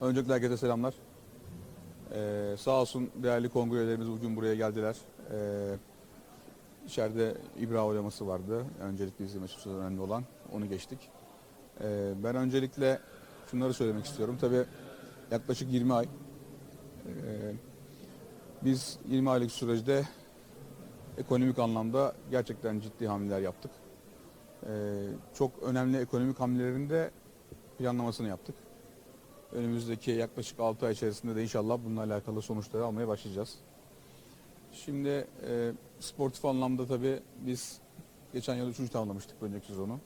Öncelikle herkese selamlar. Ee, sağ olsun değerli kongre üyelerimiz bugün buraya geldiler. Ee, içeride İbra oylaması vardı. Öncelikle için önemli olan. Onu geçtik. Ee, ben öncelikle şunları söylemek istiyorum. Tabii yaklaşık 20 ay. ee, biz 20 aylık süreçte ekonomik anlamda gerçekten ciddi hamleler yaptık. Ee, çok önemli ekonomik hamlelerin de planlamasını yaptık. Önümüzdeki yaklaşık 6 ay içerisinde de inşallah bununla alakalı sonuçları almaya başlayacağız. Şimdi e, sportif anlamda tabii biz geçen yıl 3. tamamlamıştık önceki sezonu.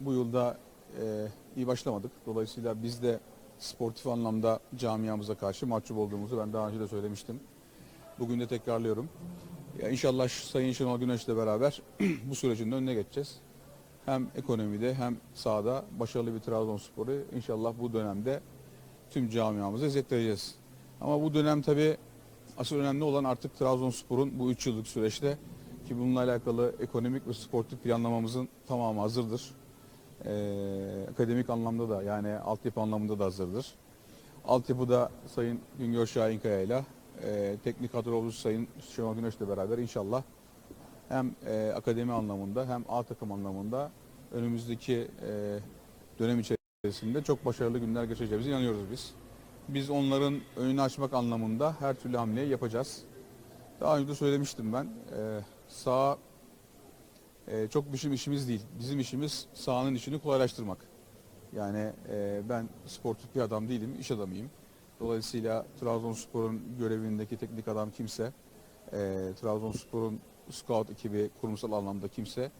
Bu yılda e, iyi başlamadık. Dolayısıyla biz de sportif anlamda camiamıza karşı mahcup olduğumuzu ben daha önce de söylemiştim. Bugün de tekrarlıyorum. Ya inşallah Sayın Şenol Güneş'le beraber bu sürecin önüne geçeceğiz. Hem ekonomide hem sahada başarılı bir Trabzonspor'u inşallah bu dönemde tüm camiamıza izlettireceğiz. Ama bu dönem tabii asıl önemli olan artık Trabzonspor'un bu 3 yıllık süreçte ki bununla alakalı ekonomik ve sportif planlamamızın tamamı hazırdır. Ee, akademik anlamda da yani altyapı anlamında da hazırdır. Altyapıda Sayın Güngör Şahinkaya ile e, teknik kadromuz Sayın Şenol Güneş'le beraber inşallah hem e, akademi anlamında hem A takım anlamında önümüzdeki e, dönem içerisinde çok başarılı günler geçireceğimize inanıyoruz biz. Biz onların önünü açmak anlamında her türlü hamleyi yapacağız. Daha önce de söylemiştim ben. E, sağ e, çok bizim işimiz değil. Bizim işimiz sahanın işini kolaylaştırmak. Yani e, ben sportif bir adam değilim, iş adamıyım. Dolayısıyla Trabzonspor'un görevindeki teknik adam kimse, e, Trabzonspor'un scout ekibi kurumsal anlamda kimse,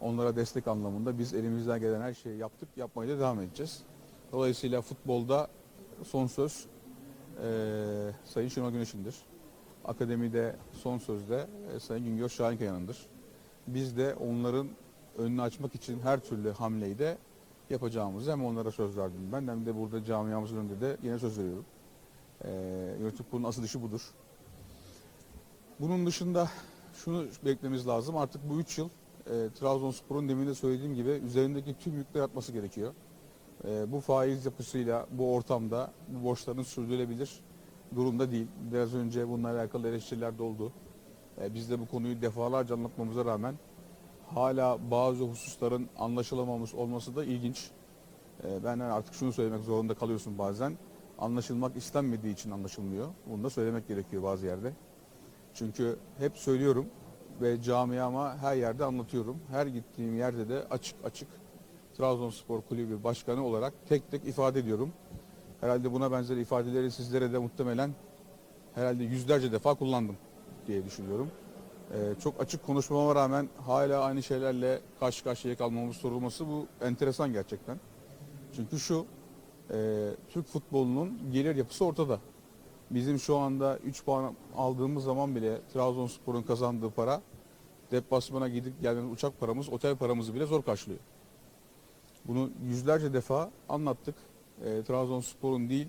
onlara destek anlamında biz elimizden gelen her şeyi yaptık, yapmaya da devam edeceğiz. Dolayısıyla futbolda son söz e, Sayın Şenol Güneş'indir. Akademide son sözde e, Sayın Güngör Şahinkaya'nındır. Biz de onların önünü açmak için her türlü hamleyi de yapacağımızı hem onlara söz verdim ben hem de burada camiamızın önünde de yine söz veriyorum. E, yönetim kurulunun asıl işi budur. Bunun dışında şunu beklememiz lazım. Artık bu üç yıl e, Trabzonspor'un demin de söylediğim gibi üzerindeki tüm yükleri atması gerekiyor. E, bu faiz yapısıyla bu ortamda bu borçların sürdürülebilir durumda değil. Biraz önce bununla alakalı eleştiriler de oldu. E, biz de bu konuyu defalarca anlatmamıza rağmen hala bazı hususların anlaşılamamış olması da ilginç. E, ben artık şunu söylemek zorunda kalıyorsun bazen. Anlaşılmak istenmediği için anlaşılmıyor. Bunu da söylemek gerekiyor bazı yerde. Çünkü hep söylüyorum ve camiama her yerde anlatıyorum. Her gittiğim yerde de açık açık Trabzonspor Kulübü Başkanı olarak tek tek ifade ediyorum. Herhalde buna benzer ifadeleri sizlere de muhtemelen herhalde yüzlerce defa kullandım diye düşünüyorum. Ee, çok açık konuşmama rağmen hala aynı şeylerle karşı karşıya kalmamız sorulması bu enteresan gerçekten. Çünkü şu e, Türk futbolunun gelir yapısı ortada. Bizim şu anda 3 puan aldığımız zaman bile Trabzonspor'un kazandığı para deplasmana gidip gelmemiz uçak paramız, otel paramızı bile zor karşılıyor. Bunu yüzlerce defa anlattık. E, Trabzonspor'un değil,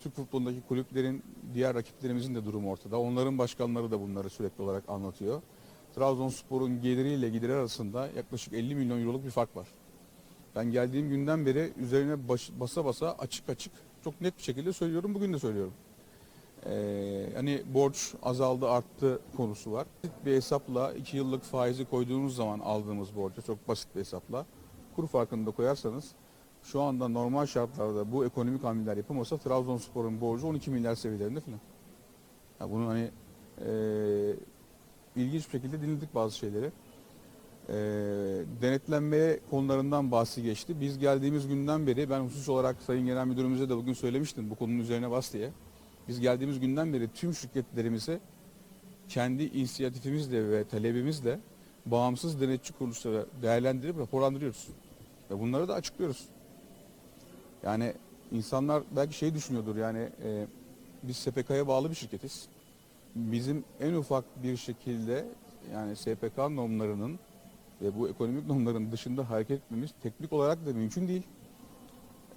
Türk futbolundaki kulüplerin, diğer rakiplerimizin de durumu ortada. Onların başkanları da bunları sürekli olarak anlatıyor. Trabzonspor'un geliriyle gideri arasında yaklaşık 50 milyon euroluk bir fark var. Ben geldiğim günden beri üzerine baş- basa basa açık açık çok net bir şekilde söylüyorum. Bugün de söylüyorum. Ee, hani borç azaldı arttı konusu var. Basit bir hesapla 2 yıllık faizi koyduğunuz zaman aldığımız borca çok basit bir hesapla kur farkını da koyarsanız şu anda normal şartlarda bu ekonomik hamleler yapılmasa Trabzonspor'un borcu 12 milyar seviyelerinde falan. Ya bunun hani e, ilginç bir şekilde dinledik bazı şeyleri. E, denetlenmeye konularından bahsi geçti. Biz geldiğimiz günden beri ben husus olarak Sayın Genel Müdürümüze de bugün söylemiştim bu konunun üzerine bas diye. Biz geldiğimiz günden beri tüm şirketlerimizi kendi inisiyatifimizle ve talebimizle bağımsız denetçi kuruluşlara değerlendirip raporlandırıyoruz. Ve bunları da açıklıyoruz. Yani insanlar belki şey düşünüyordur yani e, biz SPK'ya bağlı bir şirketiz. Bizim en ufak bir şekilde yani SPK normlarının ve bu ekonomik normların dışında hareket etmemiz teknik olarak da mümkün değil.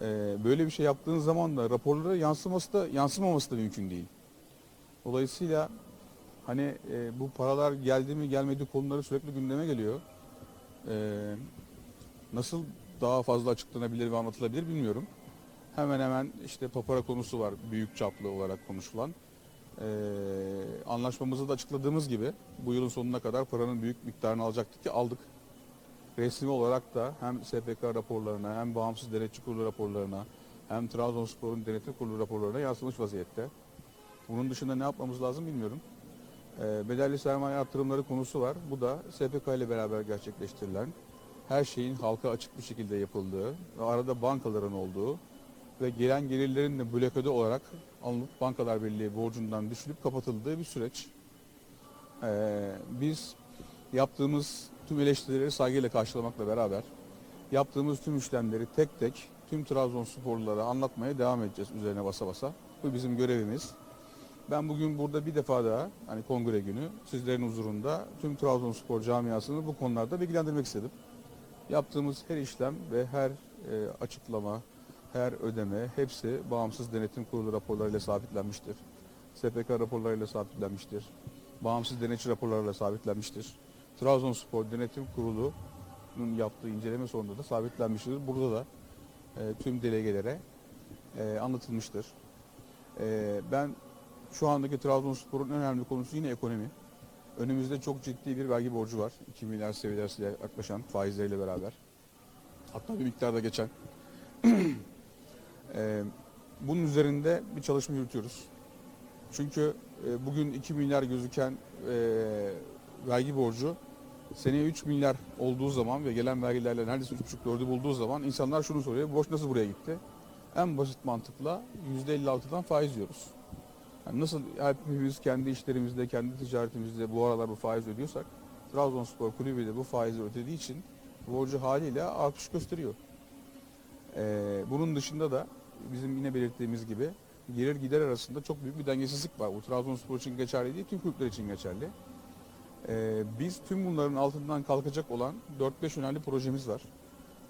E, böyle bir şey yaptığınız zaman da raporlara yansıması da yansımaması da mümkün değil. Dolayısıyla hani e, bu paralar geldi mi gelmedi konuları sürekli gündeme geliyor. E, nasıl daha fazla açıklanabilir ve anlatılabilir bilmiyorum. Hemen hemen işte papara konusu var büyük çaplı olarak konuşulan. Ee, anlaşmamızı da açıkladığımız gibi bu yılın sonuna kadar paranın büyük miktarını alacaktık ki aldık. Resmi olarak da hem SPK raporlarına hem bağımsız denetçi kurulu raporlarına hem Trabzonspor'un denetim kurulu raporlarına yansımış vaziyette. Bunun dışında ne yapmamız lazım bilmiyorum. Ee, bedelli sermaye artırımları konusu var. Bu da SPK ile beraber gerçekleştirilen her şeyin halka açık bir şekilde yapıldığı ve arada bankaların olduğu ve gelen gelirlerin de blokade olarak alınıp Bankalar Birliği borcundan düşülüp kapatıldığı bir süreç. Ee, biz yaptığımız tüm eleştirileri saygıyla karşılamakla beraber yaptığımız tüm işlemleri tek tek tüm Trabzonsporlulara anlatmaya devam edeceğiz üzerine basa basa. Bu bizim görevimiz. Ben bugün burada bir defa daha hani kongre günü sizlerin huzurunda tüm Trabzonspor camiasını bu konularda bilgilendirmek istedim. Yaptığımız her işlem ve her e, açıklama, her ödeme hepsi bağımsız denetim kurulu raporlarıyla sabitlenmiştir. SPK raporlarıyla sabitlenmiştir. Bağımsız denetçi raporlarıyla sabitlenmiştir. Trabzonspor Denetim Kurulu'nun yaptığı inceleme sonunda da sabitlenmiştir. Burada da e, tüm delegelere e, anlatılmıştır. E, ben şu andaki Trabzonspor'un en önemli konusu yine ekonomi. Önümüzde çok ciddi bir vergi borcu var. 2 milyar seviyesine yaklaşan faizleriyle beraber. Hatta bir miktarda geçen. Ee, bunun üzerinde bir çalışma yürütüyoruz. Çünkü e, bugün 2 milyar gözüken e, vergi borcu seneye 3 milyar olduğu zaman ve gelen vergilerle neredeyse 3,5-4'ü bulduğu zaman insanlar şunu soruyor. Borç nasıl buraya gitti? En basit mantıkla %56'dan faiz yiyoruz. Yani nasıl hepimiz kendi işlerimizde, kendi ticaretimizde bu aralar bu faiz ödüyorsak Trabzonspor Kulübü de bu faizi ödediği için borcu haliyle artış gösteriyor. Ee, bunun dışında da bizim yine belirttiğimiz gibi gelir gider arasında çok büyük bir dengesizlik var. Bu Trabzonspor için geçerli değil, tüm kulüpler için geçerli. Ee, biz tüm bunların altından kalkacak olan 4-5 önemli projemiz var.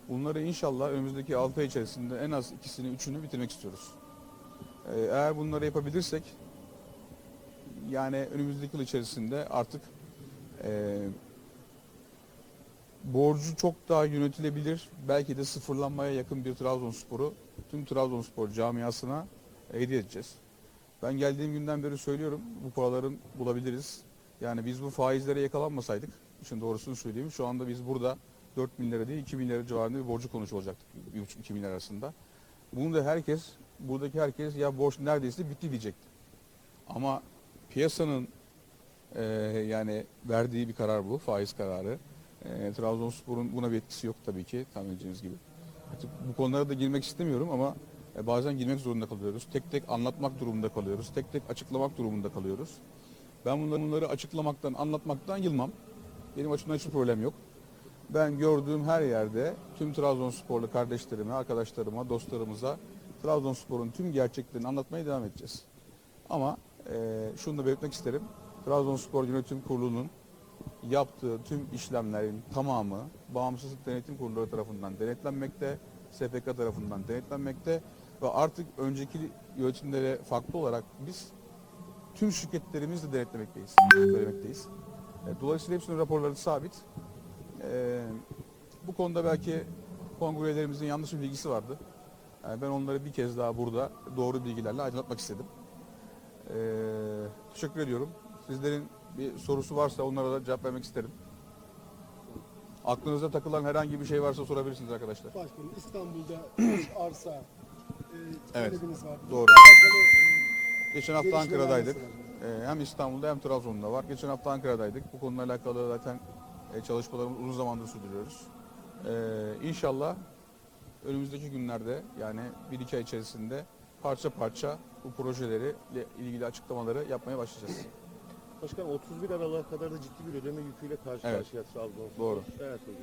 Bunları inşallah önümüzdeki 6 ay içerisinde en az ikisini, üçünü bitirmek istiyoruz. Ee, eğer bunları yapabilirsek yani önümüzdeki yıl içerisinde artık e, borcu çok daha yönetilebilir, belki de sıfırlanmaya yakın bir Trabzonspor'u tüm Trabzonspor camiasına hediye edeceğiz. Ben geldiğim günden beri söylüyorum bu paraların bulabiliriz. Yani biz bu faizlere yakalanmasaydık, için doğrusunu söyleyeyim, şu anda biz burada 4 bin lira değil 2 bin lira civarında bir borcu konuşuyor olacaktık 1,5-2 bin lira arasında. Bunu da herkes, buradaki herkes ya borç neredeyse bitti diyecekti. Ama piyasanın e, yani verdiği bir karar bu, faiz kararı. E, Trabzonspor'un buna bir etkisi yok tabii ki tahmin gibi. Artık bu konulara da girmek istemiyorum ama e, bazen girmek zorunda kalıyoruz. Tek tek anlatmak durumunda kalıyoruz. Tek tek açıklamak durumunda kalıyoruz. Ben bunları, açıklamaktan, anlatmaktan yılmam. Benim açımdan hiçbir problem yok. Ben gördüğüm her yerde tüm Trabzonsporlu kardeşlerime, arkadaşlarıma, dostlarımıza Trabzonspor'un tüm gerçeklerini anlatmaya devam edeceğiz. Ama e, şunu da belirtmek isterim. Trabzonspor Yönetim Kurulu'nun yaptığı tüm işlemlerin tamamı bağımsızlık denetim kurulları tarafından denetlenmekte, SPK tarafından denetlenmekte ve artık önceki yönetimlere farklı olarak biz tüm şirketlerimizi de denetlemekteyiz. Söylemekteyiz. E, Dolayısıyla hepsinin raporları sabit. E, bu konuda belki kongre üyelerimizin yanlış bir bilgisi vardı. Yani ben onları bir kez daha burada doğru bilgilerle aydınlatmak istedim. E, teşekkür ediyorum. Sizlerin bir sorusu varsa onlara da cevap vermek isterim. Aklınıza takılan herhangi bir şey varsa sorabilirsiniz arkadaşlar. Başkanım İstanbul'da arsa e, Evet, talebiniz var. doğru. Alakalı, e, Geçen hafta Ankara'daydık. Ee, Hem İstanbul'da hem Trabzon'da var. Geçen hafta Ankara'daydık. Bu konuyla alakalı zaten e, çalışmalarımızı uzun zamandır sürdürüyoruz. Ee, İnşallah önümüzdeki günlerde yani bir iki ay içerisinde parça parça bu projeleri ile ilgili açıklamaları yapmaya başlayacağız. Başkan 31 Aralık'a kadar da ciddi bir ödeme yüküyle karşı Evet. karşıya Trabzonspor. Doğru. Evet hocam.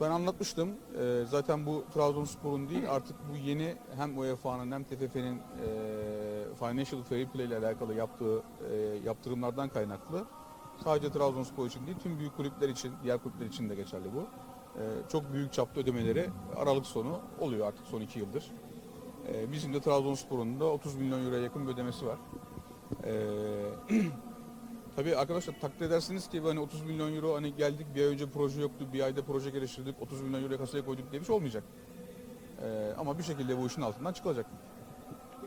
Ben anlatmıştım. Ee, zaten bu Trabzonspor'un değil artık bu yeni hem UEFA'nın hem TFF'nin e, Financial Fair Play ile alakalı yaptığı e, yaptırımlardan kaynaklı. Sadece Trabzonspor için değil tüm büyük kulüpler için, diğer kulüpler için de geçerli bu. E, çok büyük çapta ödemeleri Aralık sonu oluyor artık son iki yıldır. E, bizim de Trabzonspor'un da 30 milyon euroya yakın bir ödemesi var. E, Tabii arkadaşlar takdir edersiniz ki hani 30 milyon euro hani geldik bir ay önce proje yoktu, bir ayda proje geliştirdik, 30 milyon euro kasaya koyduk diye bir şey olmayacak. Ee, ama bir şekilde bu işin altından çıkılacak.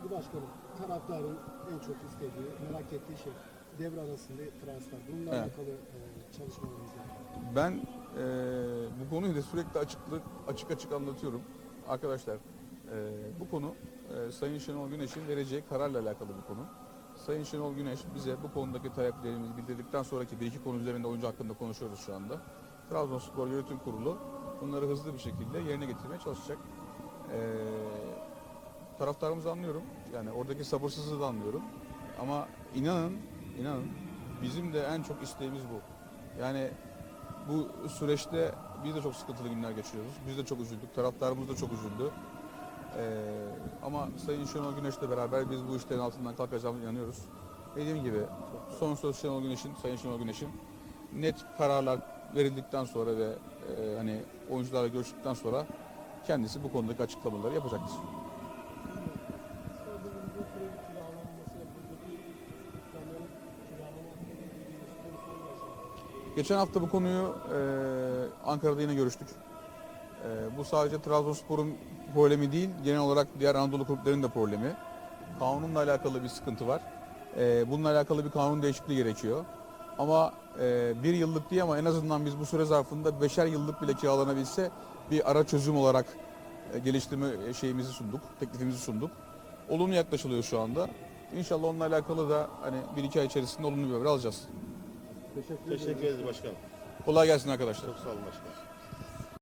Peki başkanım, taraftarın en çok istediği, merak ettiği şey devre arasında transfer. Bununla Evet. alakalı e, çalışmalarımız var. Ben e, bu konuyu da sürekli açıklık açık açık anlatıyorum. Arkadaşlar e, bu konu e, Sayın Şenol Güneş'in vereceği kararla alakalı bir konu. Sayın Şenol Güneş bize bu konudaki taleplerimizi bildirdikten sonraki bir iki konu üzerinde oyuncu hakkında konuşuyoruz şu anda. Trabzonspor Yönetim Kurulu bunları hızlı bir şekilde yerine getirmeye çalışacak. E, taraftarımızı anlıyorum. Yani oradaki sabırsızlığı da anlıyorum. Ama inanın, inanın bizim de en çok isteğimiz bu. Yani bu süreçte biz de çok sıkıntılı günler geçiriyoruz. Biz de çok üzüldük. Taraftarımız da çok üzüldü. Ee, ama Sayın Şenol Güneş'le beraber biz bu işlerin altından kalkacağımıza inanıyoruz. Dediğim gibi son söz Şenol Güneş'in, Sayın Şenol Güneş'in net kararlar verildikten sonra ve e, hani oyuncularla görüştükten sonra kendisi bu konudaki açıklamaları yapacaktır. Geçen hafta bu konuyu e, Ankara'da yine görüştük. E, bu sadece Trabzonspor'un problemi değil, genel olarak diğer Anadolu kulüplerinin de problemi. Kanunla alakalı bir sıkıntı var. E, bununla alakalı bir kanun değişikliği gerekiyor. Ama e, bir yıllık değil ama en azından biz bu süre zarfında beşer yıllık bile kiralanabilse bir ara çözüm olarak e, geliştirme şeyimizi sunduk, teklifimizi sunduk. Olumlu yaklaşılıyor şu anda. İnşallah onunla alakalı da hani bir iki ay içerisinde olumlu bir haber alacağız. Teşekkür, Teşekkür ederiz başkanım. Kolay gelsin arkadaşlar. Çok sağ olun başkanım.